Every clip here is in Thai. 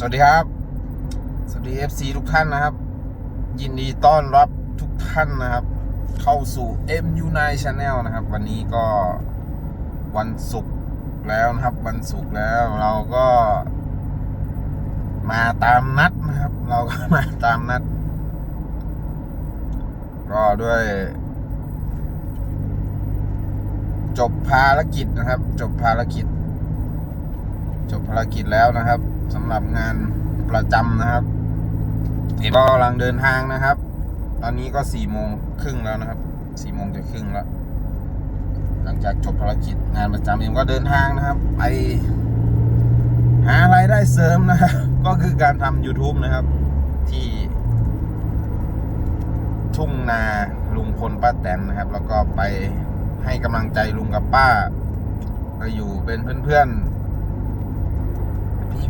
สวัสดีครับ สวัสดี FC ทุกท่านนะครับ ยินดีต้อนรับทุกท่านนะครับ เข้าสู่ MU9 Channel นะครับ วันนี้ก็วันศุกร์แล้วนะครับ วันศุกร์แล้วเราก็มาตามนัดนะครับ เราก็มาตามนัด ก็ด้วย จบภารกิจนะครับ จบภารกิจ จบภารกิจแล้วนะครับ สำหรับงานประจำนะครับเห็นก็กำลังเดินทางนะครับ ตอนนี้ก็สี่โมงครึ่งแล้วนะครับสี่โมงจะครึ่งแล้ว หลังจากจบภารกิจงานประจำเองก็เดินทางนะครับ ไปหารายได้เสริมนะครับ ก็คือการทำ YouTube นะครับ ที่ ทุ่งนาลุงพลป้าแตนนะครับ แล้วก็ไปให้กำลังใจลุงกับป้า ก็อยู่เป็นเพื่อนๆ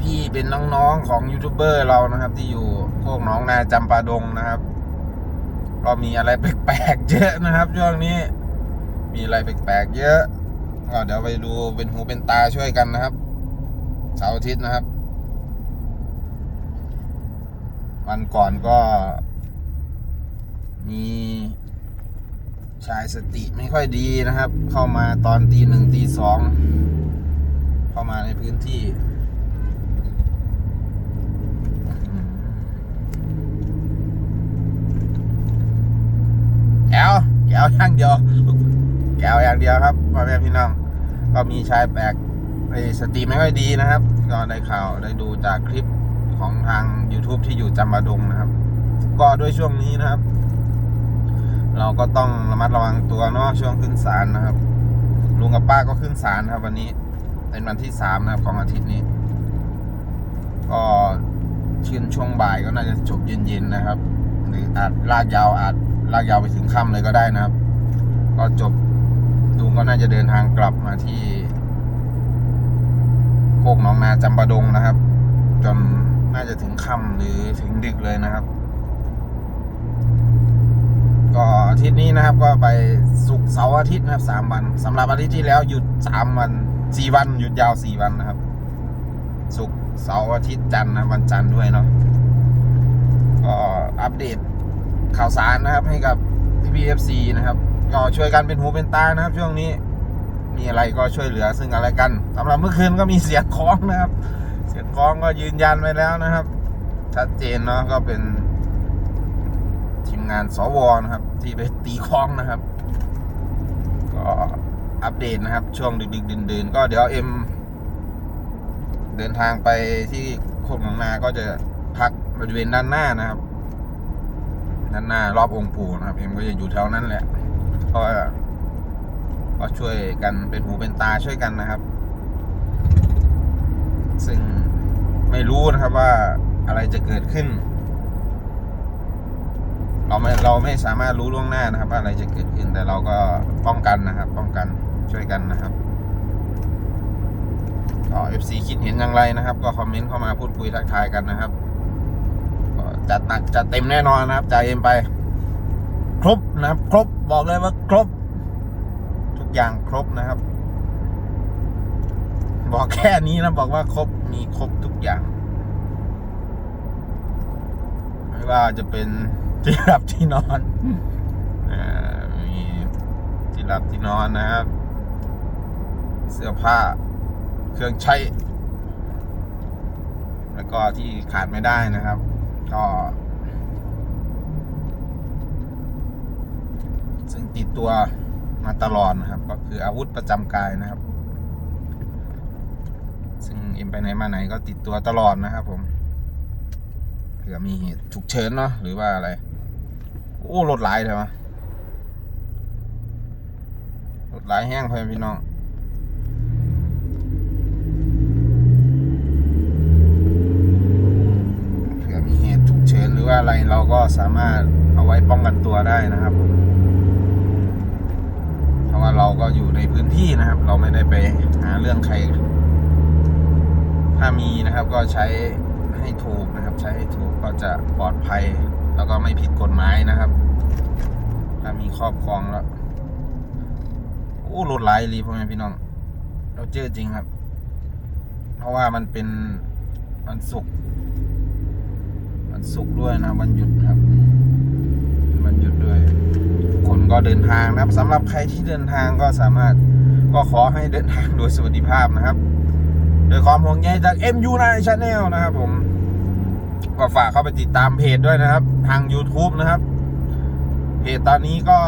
พี่ๆเป็นน้องๆของยูทูบเบอร์เรานะครับ ที่อยู่พวกน้องนาจำปาดงนะครับก็มีอะไรแปลกๆเยอะนะครับช่วงนี้ มีอะไรแปลกๆเยอะก็เดี๋ยวไปดูเป็นหูเป็นตาช่วยกันนะครับเสาร์อาทิตย์นะครับ วันก่อนก็ มีชายสติไม่ค่อยดีนะครับ เข้ามาตอนตีหนึ่งตีสองเข้ามาในพื้นที่ แก้ วแก้วอย่างเดียว แก้วอย่างเดียวครับพ่อแม่พี่น้อง ก็มีชายแปลกไอ้สติไม่ค่อยดีนะครับ ก็ได้ข่าวได้ดูจากคลิปของทาง YouTube ที่อยู่จำบาดงนะครับ ก็ด้วยช่วงนี้นะครับ เราก็ต้องระมัดระวังตัวเนาะช่วงขึ้นศาลนะครับลุงกับป้าก็ขึ้นศาลครับ วันนี้เป็นวันที่สามนะครับของอาทิตย์นี้ ก็ชื่นช่วงบ่ายก็น่าจะจบเย็นๆนะครับ หรืออาจลากยาวอาจ ลากยาวไปถึงค่ำเลยก็ได้นะครับ ก็จบลุงก็น่าจะเดินทางกลับมาที่ โคกหนองนาจำปาดงนะครับ จนน่าจะถึงค่ำหรือถึงดึกเลยนะครับ ก็อาทิตย์นี้นะครับก็ไปศุกร์เสาร์อาทิตย์นะครับสามวันสำหรับอาทิตย์ที่แล้วหยุดสามวันสี่วันหยุดยาวสี่วันนะครับศุกร์เสาร์อาทิตย์จันทร์นะวันจันทร์ด้วยเนาะก็อัปเดต ข่าวสารนะครับให้กับพี่พีเอฟซีนะครับ ก็ช่วยกันเป็นหูเป็นตานะครับ ช่วงนี้มีอะไรก็ช่วยเหลือซึ่งอะไรกันสำหรับเมื่อคืนก็มีเสียงคล้องนะครับ เสียงคล้องก็ยืนยันไว้แล้วนะครับ ชัดเจนเนาะก็เป็นทีมงานสวนะครับ ที่ไปตีคล้องนะครับ ก็อัปเดตนะครับ ช่วงดึกๆดื่นๆก็เดี๋ยวเอ็มเดินทางไปที่โคกหนองนาก็จะพักบริเวณด้านหน้านะครับ ด้านหน้ารอบองค์ปู่นะครับเอ็มก็จะอยู่แถวนั้นแหละเพราะว่าก็ช่วยกันเป็นหูเป็นตาช่วยกันนะครับ ซึ่งไม่รู้นะครับว่าอะไรจะเกิดขึ้น เราไม่เราไม่สามารถรู้ล่วงหน้านะครับ ว่าอะไรจะเกิดขึ้นแต่เราก็ป้องกันนะครับ ป้องกันช่วยกันนะครับก็ FC คิดเห็นอย่างไรนะครับ ก็คอมเมนต์เข้ามาพูดคุยทักทายกันนะครับ จัดหนักจัดเต็มแน่นอนนะครับจ่ายเอ็มไป ครบนะครับ ครบบอกเลยว่าครบ ทุกอย่างครบนะครับ บอกแค่นี้นะบอกว่าครบมีครบทุกอย่าง ไม่ว่าจะเป็นที่หลับที่นอนอมีที่หลับที่นอนนะครับ เสื้อผ้าเครื่องใช้แล้วก็ที่ขาดไม่ได้นะครับ ก็ซึ่งติดตัวมาตลอดนะครับ ก็คืออาวุธประจำกายนะครับ ซึ่งเอ็มไปไหนมาไหนก็ติดตัวตลอดนะครับ ผมเผื่อมีเหตุฉุกเฉินเนาะหรือว่าอะไรโอ้รถหลายเลยวะรถหลายแห้งเพื่อนพี่น้อง เผื่อมีเหตุฉุกเฉินหรือ ว่าอะไรเราก็สามารถเอาไว้ป้องกันตัวได้นะครับเพราะว่าเราก็อยู่ในพื้นที่นะครับ เราไม่ได้ไปหาเรื่องใคร ถ้ามีนะครับก็ใช้ให้ถูกนะครับ ใช้ให้ถูกก็จะปลอดภัย แล้วก็ไม่ผิดกฎหมายนะครับ ถ้ามีครอบครองแล้วโอ้รถไหลรีพ่อแม่พี่น้อง เราเจอจริงครับ เพราะว่ามันเป็นวันศุกร์ วันศุกร์ด้วยนะวันหยุดครับ วันหยุดด้วย คนก็เดินทางนะครับสำหรับใครที่เดินทางก็สามารถก็ขอให้เดินทางโดยสวัสดิภาพนะครับ โดยความห่วงใยจาก MU9 Channel นะครับผมก็ฝากเข้าไปติดตามเพจด้วยนะครับ ทาง YouTube นะครับ เพจตอนนี้ก็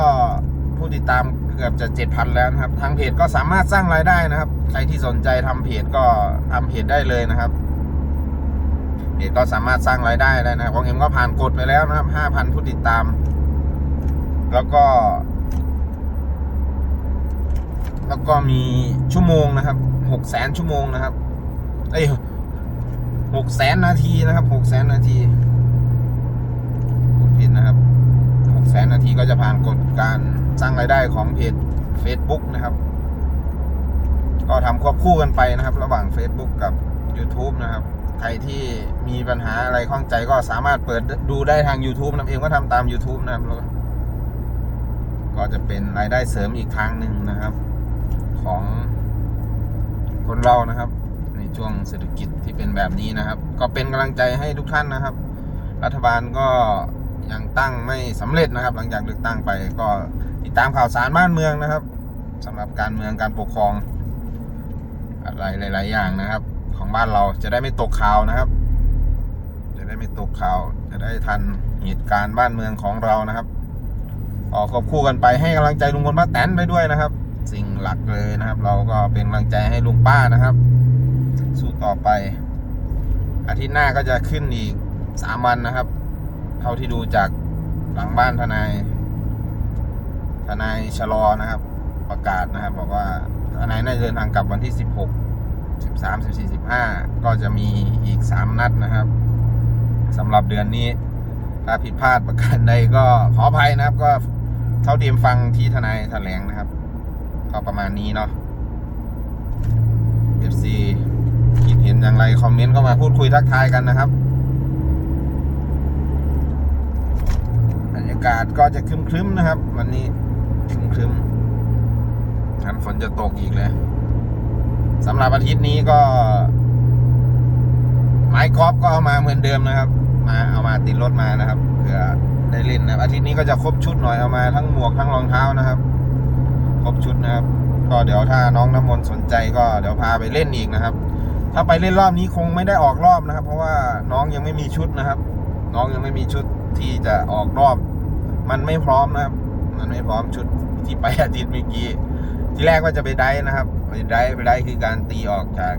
ผู้ติดตามเกือบจะ 7,000 แล้วนะครับ ทางเพจก็สามารถสร้างรายได้นะครับ ใครที่สนใจทำเพจก็ทำเพจได้เลยนะครับ เพจก็สามารถสร้างรายได้ได้นะครับของเอ็มก็ผ่านกฎไปแล้วนะครับ5,000ผู้ติดตาม แล้วก็ แล้วก็มีชั่วโมงนะครับ600,000ชั่วโมงนะครับ เอ้ยหกแสนนาทีนะครับหกแสนนาทีพูดผิดนะครับหกแสนนาทีก็จะผ่านกฎการสร้างรายได้ของเพจ Facebook นะครับ ก็ทำควบคู่กันไปนะครับ ระหว่าง Facebook กับ YouTube นะครับ ใครที่มีปัญหาอะไรข้องใจก็สามารถเปิดดูได้ทาง YouTube นะเองก็ทำตาม YouTube นะครับแล้วก็ก็จะเป็นรายได้เสริมอีกทางหนึ่งนะครับ ของคนเรานะครับ ในช่วงเศรษฐกิจที่เป็นแบบนี้นะครับ ก็เป็นกำลังใจให้ทุกท่านนะครับ รัฐบาลก็ยังตั้งไม่สำเร็จนะครับ หลังจากเลือกตั้งไปก็ติดตามข่าวสารบ้านเมืองนะครับสำหรับการเมืองการปกครองอะไรหลาย ๆ อย่างนะครับ ของบ้านเราจะได้ไม่ตกข่าวนะครับ จะได้ไม่ตกข่าว จะได้ทันเหตุการณ์บ้านเมืองของเรานะครับออกควบคู่กันไปให้กำลังใจลุงพลป้าแตนไปด้วยนะครับ สิ่งหลักเลยนะครับ เราก็เป็นกำลังใจให้ลุงป้านะครับ สู้ต่อไป อาทิตย์หน้าก็จะขึ้นอีกสามวันนะครับ เท่าที่ดูจากหลังบ้านทนาย ทนายชะลอนะครับ ประกาศนะครับ บอกว่าทนายน่าจะเดินทางกลับวันที่สิบหก สิบสามสิบสี่สิบห้าก็จะมีอีกสามนัดนะครับสำหรับเดือนนี้ ถ้าผิดพลาดประการใดก็ขออภัยนะครับ ก็เท่าเตรียมฟังที่ทนายแถลงนะครับ ก็ประมาณนี้เนาะ FC คิดเห็นอย่างไร คอมเมนต์เข้ามาพูดคุยทักทายกันนะครับบรรยากาศก็จะครึ้มๆนะครับ วันนี้ครึ้มๆทันฝนจะตกอีกเลย สำหรับอาทิตย์นี้ก็ ไม้กอล์ฟก็เอามาเหมือนเดิมนะครับ มาเอามาติดรถมานะครับเผื่อได้เล่นนะครับ อาทิตย์นี้ก็จะครบชุดหน่อยเอามาทั้งหมวกทั้งรองเท้านะครับ ครบชุดนะครับ ก็เดี๋ยวถ้าน้องน้ำมนต์สนใจก็เดี๋ยวพาไปเล่นอีกนะครับ ถ้าไปเล่นรอบนี้คงไม่ได้ออกรอบนะครับ เพราะว่าน้องยังไม่มีชุดนะครับ น้องยังไม่มีชุดที่จะออกรอบ มันไม่พร้อมนะครับ มันไม่พร้อมชุดที่ไปอาทิตย์เมื่อกี้ ที่แรกว่าจะไปได้นะครับ ไปได้ไปได้คือการตีออกจาก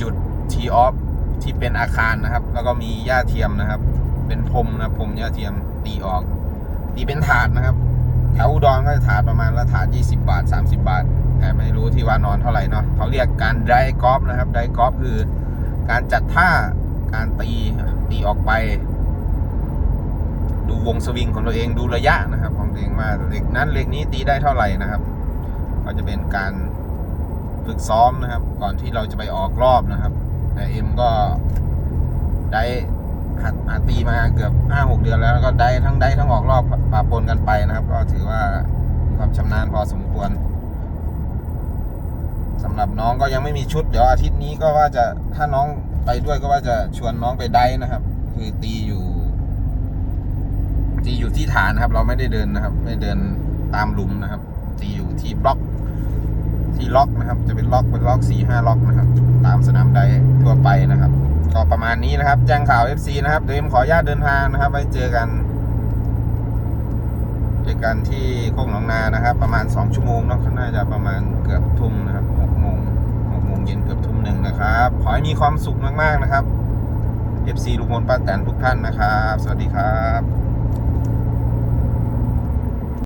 จุดทีออฟที่เป็นอาคารนะครับ แล้วก็มีหญ้าเทียมนะครับ เป็นพรมนะพรมหญ้าเทียมตีออก ตีเป็นถาดนะครับแถวอุดรก็จะถาดประมาณละถาด20 บาท 30 บาท แต่ไม่รู้ที่ว่านอนเท่าไหร่เนาะเขาเรียกการไดกอล์ฟนะครับไดกอล์ฟคือการจัดท่าการตีตีออกไป ดูวงสวิงของตัวเองดูระยะนะครับ ของตัวเองว่าเหล็กนั้นเหล็กนี้ตีได้เท่าไหร่นะครับ ก็จะเป็นการฝึกซ้อมนะครับ ก่อนที่เราจะไปออกรอบนะครับ แต่เอ็มก็ได้หัดหัดตีมาเกือบห้าหกเดือนแล้วแล้วก็ได้ทั้งได้ทั้งออกรอบปะปนกันไปนะครับ ก็ถือว่ามีความชำนาญพอสมควรสำหรับน้องก็ยังไม่มีชุด เดี๋ยวอาทิตย์นี้ก็ว่าจะถ้าน้องไปด้วยก็ว่าจะชวนน้องไปได้นะครับ คือตีอยู่ ตีอยู่ที่ฐานนะครับ เราไม่ได้เดินนะครับ ไม่เดินตามลุมนะครับ ตีอยู่ที่บล็อก ที่ล็อกนะครับ จะเป็นล็อกเป็นล็อกสี่ห้าล็อกนะครับ ตามสนามใดทั่วไปนะครับ ก็ประมาณนี้นะครับ แจ้งข่าว FC นะครับเดี๋ยวเอ็มขออนุญาตเดินทางนะครับ ไว้เจอกันเจอกันที่โคกหนองนานะครับ ประมาณ 2 ชั่วโมงเนาะน่าจะประมาณเกือบทุ่มนะครับ6โมง6โมงเย็นเกือบทุ่มหนึ่งนะครับ ขอให้มีความสุขมากๆนะครับ FC ลุงพลป้าแตนทุกท่านนะครับ สวัสดีครับ